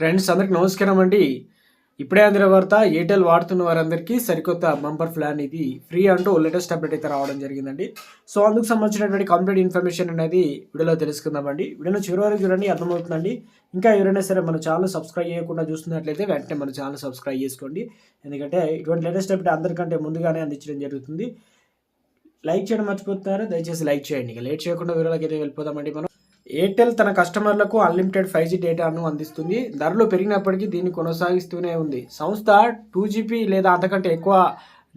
Friends అందరికి నమస్కారం అండి. ఇప్పుడే అందిన వార్త ఎయిర్టెల్ వాడుతున్న వారందరికీ సరికొత్త బంపర్ ప్లాన్ ఇది ఫ్రీ అంటూ లేటెస్ట్ అప్డేట్ అయితే రావడం జరిగిందండి. సో అందుకు సంబంధించినటువంటి కంప్లీట్ ఇన్ఫర్మేషన్ అనేది వీడియోలో తెలుసుకుందామండి. వీడియోలో చివరి వరకు చూడండి అర్థమవుతుందండి. ఇంకా ఎవరైనా సరే మన ఛానల్ సబ్స్క్రైబ్ చేయకుండా చూస్తున్నట్లయితే వెంటనే మన ఛానల్ సబ్స్క్రైబ్ చేసుకోండి. ఎందుకంటే ఇటువంటి లేటెస్ట్ అప్డేట్ అందరికంటే ముందుగానే అందించడం జరుగుతుంది. లైక్ చేయడం మర్చిపోతున్నారు దయచేసి లైక్ చేయండి. ఇక లేట్ చేయకుండా వీడియోలోకి అయితే వెళ్ళిపోదామండి మనం. ఎయిర్టెల్ తన కస్టమర్లకు అన్లిమిటెడ్ ఫైవ్ జీ డేటాను అందిస్తుంది. ధరలు పెరిగినప్పటికీ దీన్ని కొనసాగిస్తూనే ఉంది. సంస్థ టూ జీబీ లేదా అంతకంటే ఎక్కువ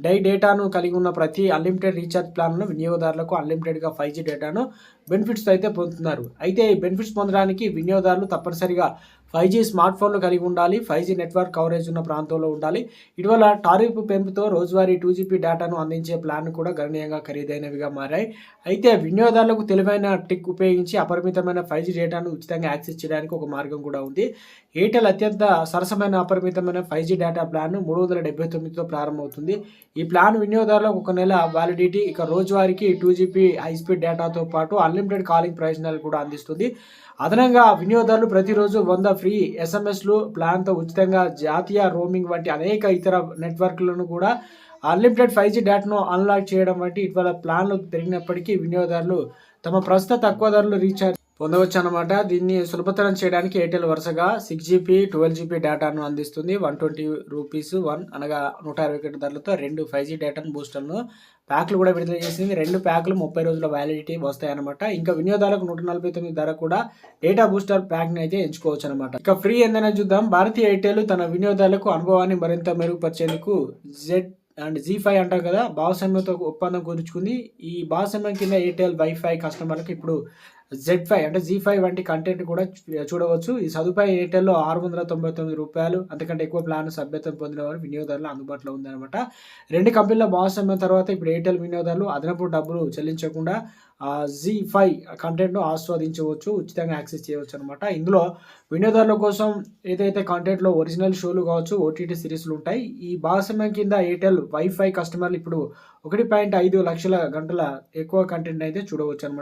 డై డేటాను కలిగి ఉన్న ప్రతి అన్లిమిటెడ్ రీఛార్జ్ ప్లాన్ను వినియోగదారులకు అన్లిమిటెడ్గా ఫైవ్ జీ డేటాను బెనిఫిట్స్ అయితే పొందుతున్నారు. అయితే ఈ బెనిఫిట్స్ పొందడానికి వినియోగదారులు తప్పనిసరిగా ఫైవ్ జీ స్మార్ట్ ఫోన్లు కలిగి ఉండాలి ఫైవ్ జీ నెట్వర్క్ కవరేజ్ ఉన్న ప్రాంతంలో ఉండాలి. ఇటీవల టారిఫ్ పెంపుతో రోజువారీ టూ జీబీ డేటాను అందించే ప్లాన్ కూడా గణనీయంగా ఖరీదైనవిగా మారాయి. అయితే వినియోగదారులకు తెలివైన టిక్ ఉపయోగించి అపరిమితమైన ఫైవ్ జీ డేటాను ఉచితంగా యాక్సెస్ చేయడానికి ఒక మార్గం కూడా ఉంది. ఎయిర్టెల్ అత్యంత సరసమైన అపరిమితమైన ఫైవ్ జీ డేటా ప్లాన్ మూడు వందల డెబ్బై తొమ్మిదితో ప్రారంభమవుతుంది. ఈ ప్లాన్ వినియోగదారులకు ఒక నెల వ్యాలిడిటీ ఇక రోజువారీకి టూ జీబీ హై స్పీడ్ డేటాతో పాటు అన్లిమిటెడ్ కాలింగ్ ప్రయోజనాలు కూడా అందిస్తుంది. అదనంగా వినియోగదారులు ప్రతిరోజు వంద ఫ్రీ ఎస్ఎంఎస్లు ప్లాన్తో ఉచితంగా జాతీయ రోమింగ్ వంటి అనేక ఇతర నెట్వర్క్లను కూడా అన్లిమిటెడ్ ఫైవ్ జీ డేటాను అన్లాక్ చేయడం వంటి ఇటీవల ప్లాన్లు పెరిగినప్పటికీ వినియోగదారులు తమ ప్రస్తుత తక్కువ ధరలు రీఛార్జ్ పొందవచ్చు అనమాట దీన్ని సులభతరం చేయడానికి ఎయిర్టెల్ వరుసగా సిక్స్ జీబీ ట్వెల్వ్ జీబీ డేటాను అందిస్తుంది. వన్ ట్వంటీ రూపీస్ వన్ అనగా నూట అరవై ఒకటి ధరలతో రెండు ఫైవ్ జీ డేటాను బూస్టర్ను ప్యాక్లు కూడా విడుదల చేసింది. రెండు ప్యాక్లు ముప్పై రోజుల వ్యాలిడిటీ వస్తాయన్నమాట. ఇంకా వినియోగదారులకు నూట నలభై తొమ్మిది ధర కూడా డేటా బూస్టర్ ప్యాక్ని అయితే ఎంచుకోవచ్చు అనమాట ఇక ఫ్రీ ఏందనే చూద్దాం. భారతీయ ఎయిర్టెల్ తన వినియోగదారులకు అనుభవాన్ని మరింత మెరుగుపరిచేందుకు జెడ్ అండ్ జీ ఫైవ్ అంటారు కదా భాగస్వామ్యంతో ఒప్పందం కుదుర్చుకుంది. ఈ భాగస్వామ్యం కింద ఎయిర్టెల్ వైఫై కస్టమర్లకు ఇప్పుడు జెడ్ ఫైవ్ అంటే జీ ఫైవ్ వంటి కంటెంట్ కూడా చూడవచ్చు. ఈ సదుపాయం ఎయిర్టెల్లో ఆరు వందల తొంభై తొమ్మిది రూపాయలు అంతకంటే ఎక్కువ ప్లాన్ సభ్యత్వం పొందిన వారు వినియోగదారులు అందుబాటులో ఉందన్నమాట. రెండు కంపెనీల భాగస్వామ్యం తర్వాత ఇప్పుడు ఎయిర్టెల్ వినియోగదారులు అదనపు డబ్బులు చెల్లించకుండా జీ ఫైవ్ కంటెంట్ను ఆస్వాదించవచ్చు ఉచితంగా యాక్సెస్ చేయవచ్చు అనమాట ఇందులో వినియోగదారుల కోసం ఏదైతే కంటెంట్లో ఒరిజినల్ షోలు కావచ్చు ఓటీటీ సిరీస్లు ఉంటాయి ఈ భాగస్వామ్యం కింద ఎయిర్టెల్ వైఫై కస్టమర్లు ఇప్పుడు ఒకటి పాయింట్ ఐదు లక్షల గంటల ఎక్కువ కంటెంట్ అయితే చూడవచ్చు అనమాట